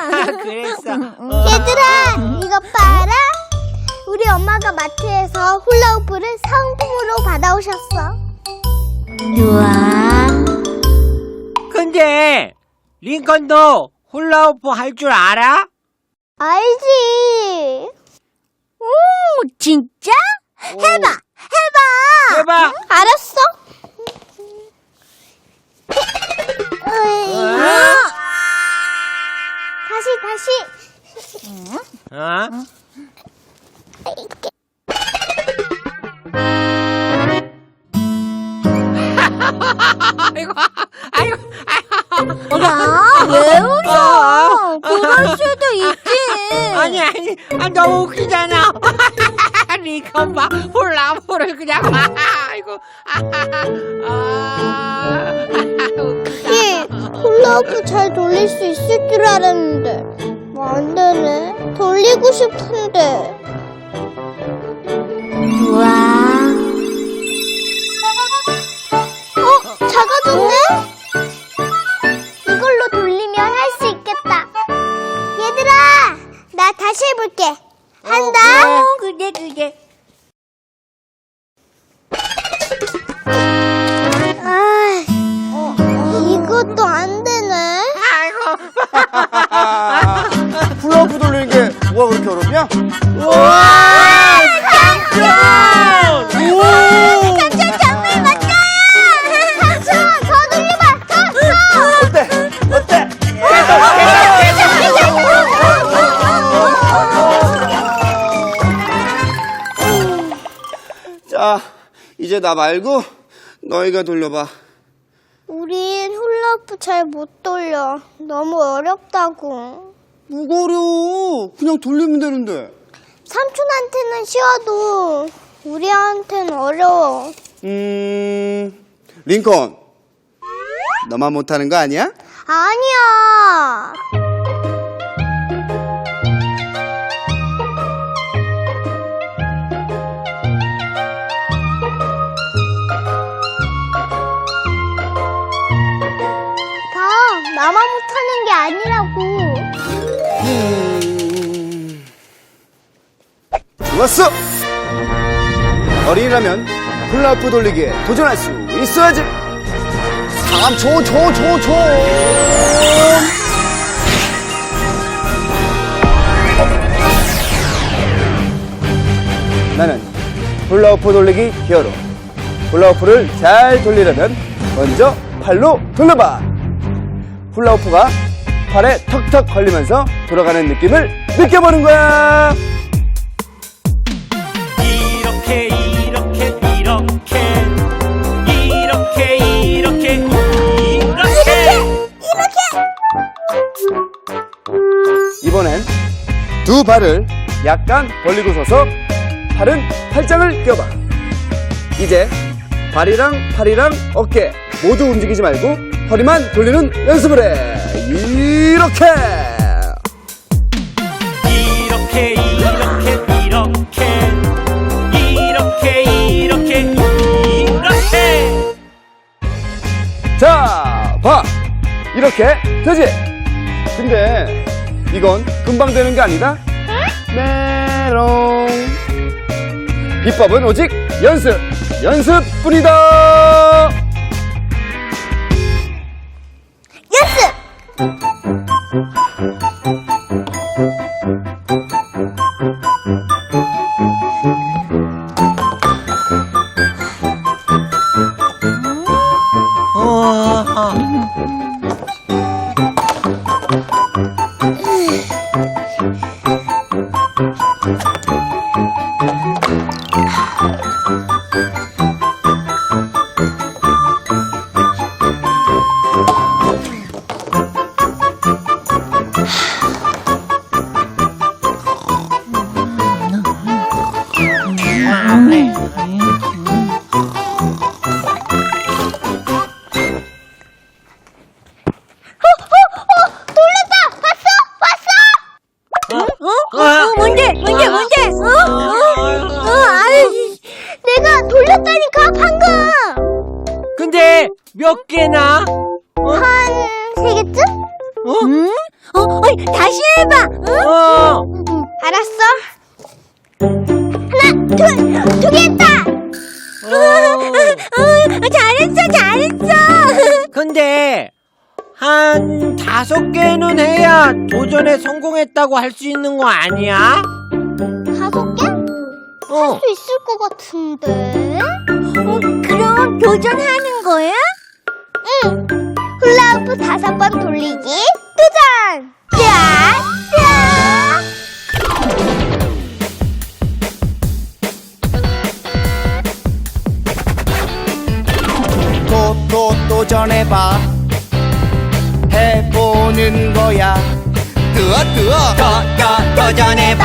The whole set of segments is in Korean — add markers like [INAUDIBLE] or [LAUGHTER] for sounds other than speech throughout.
[LAUGHS] 그랬어. 어. 얘들아, 이것 봐라. 우리 엄마가 마트에서 훌라후프를 상품으로 받아오셨어. 우와. 근데 링컨도 훌라후프 할 줄 알아? 알지? 오, 진짜? 해봐. 아, 너무 웃기잖아. [LAUGHS] 링컨 봐, 훌라후프를 그냥 봐. 아이고, 아. 예, 훌라후프 잘 돌릴 수 있을 줄 알았는데. 뭐 안 되네. 돌리고 싶은데. 우와. 어? 작아졌네? 이제 나 말고 너희가 돌려봐. 우린 훌라후프 잘 못 돌려. 너무 어렵다고. 뭐가 어려워? 그냥 돌리면 되는데. 삼촌한테는 쉬워도 우리한테는 어려워. 음, 링컨. 너만 못하는 거 아니야? 아니야. 아니라고. 음, 좋았어! 어린이라면 훌라후프 돌리기에 도전할 수 있어야지! 3초, 초, 초, 초! 나는 훌라후프 돌리기 히어로. 훌라후프를 잘 돌리려면 먼저 팔로 돌려봐! 훌라후프가 팔에 턱턱 걸리면서 돌아가는 느낌을 느껴보는 거야. 이렇게 이렇게 이렇게 이렇게 이렇게 이렇게 이번엔 두 발을 약간 벌리고 서서 팔은 팔짱을 껴봐. 이제 발이랑 팔이랑 어깨 모두 움직이지 말고 허리만 돌리는 연습을 해. 이 렇게. 이렇게 이렇게 이렇게 이렇게 이렇게 이렇게 자, 봐. 이렇게 되지? 근데 이건 금방 되는 게 아니다. 메롱. 비법은 오직 연습, 연습뿐이다. 연습! 우 봤어? 어? 어, 뭔데? 뭔데? 뭔데? 어? 어? 어, 아유. 내가 돌렸다니까, 방금! 근데 몇 개나? 한 세 개쯤? 어? 응? 어, 어, 다시 해봐. 응? 어. 응, 알았어. 하나, 둘, 두 개 했다! 어. [LAUGHS] 어, 잘했어, 잘했어. [LAUGHS] 근데 한 다섯 개는 해야 도전에 성공했다고 할 수 있는 거 아니야? 다섯 개? 어. 수 있을 것 같은데? 어, 그럼 도전하는 거야? 응. 훌라후프 다섯 번 돌리기 도전! 도전해봐. 해보는 거야. 뜨어 뜨어. 또또 도전해봐.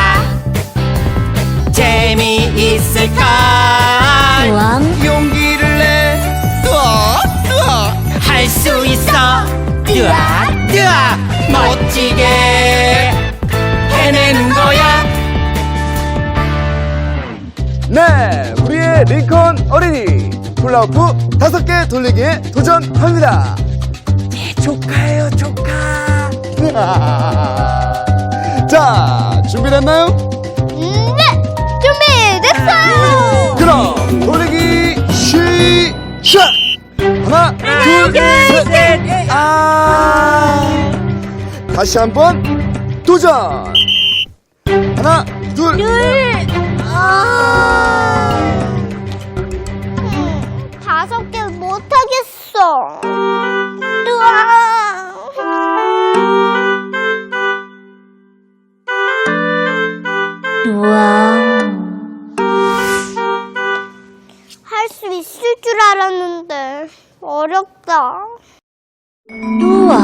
재미있을까? 우왕. 용기를 내. 뜨어 뜨어. 할 수 있어. 뜨아 뜨아 멋지게 해내는 거야. 네, 우리의 링컨 어린이 훌라후프 다섯 개 돌리기에 도전합니다. 네, 조카예요, 조카. 자, 준비됐나요? 음, 네! 준비됐어요! 그럼 돌리기 시작. 하나, 둘, 셋. 아. 다시 한번 도전. 하나, 둘. 아... 할 수 있을 줄 알았는데 어렵다. 우왕.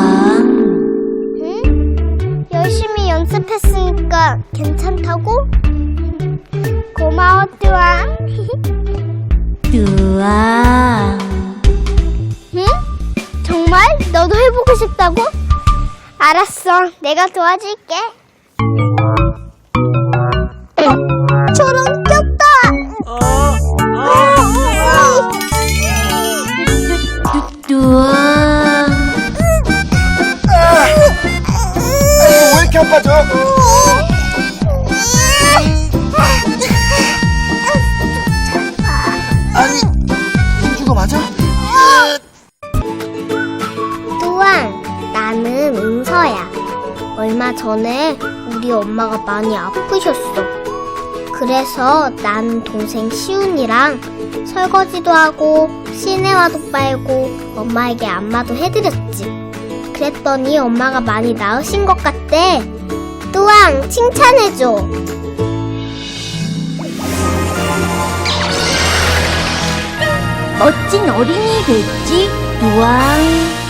응? 열심히 연습했으니까 괜찮다고? 고마워, 뚜왕. [LAUGHS] 우왕. 너도 해보고 싶다고? 알았어, 내가 도와줄게. 전에 우리 엄마가 많이 아프셨어. 그래서 나는 동생 시훈이랑 설거지도 하고 시내화도 빨고 엄마에게 안마도 해드렸지. 그랬더니 엄마가 많이 나으신 것 같대. 뚜왕, 칭찬해줘. 멋진 어린이 됐지? 우왕.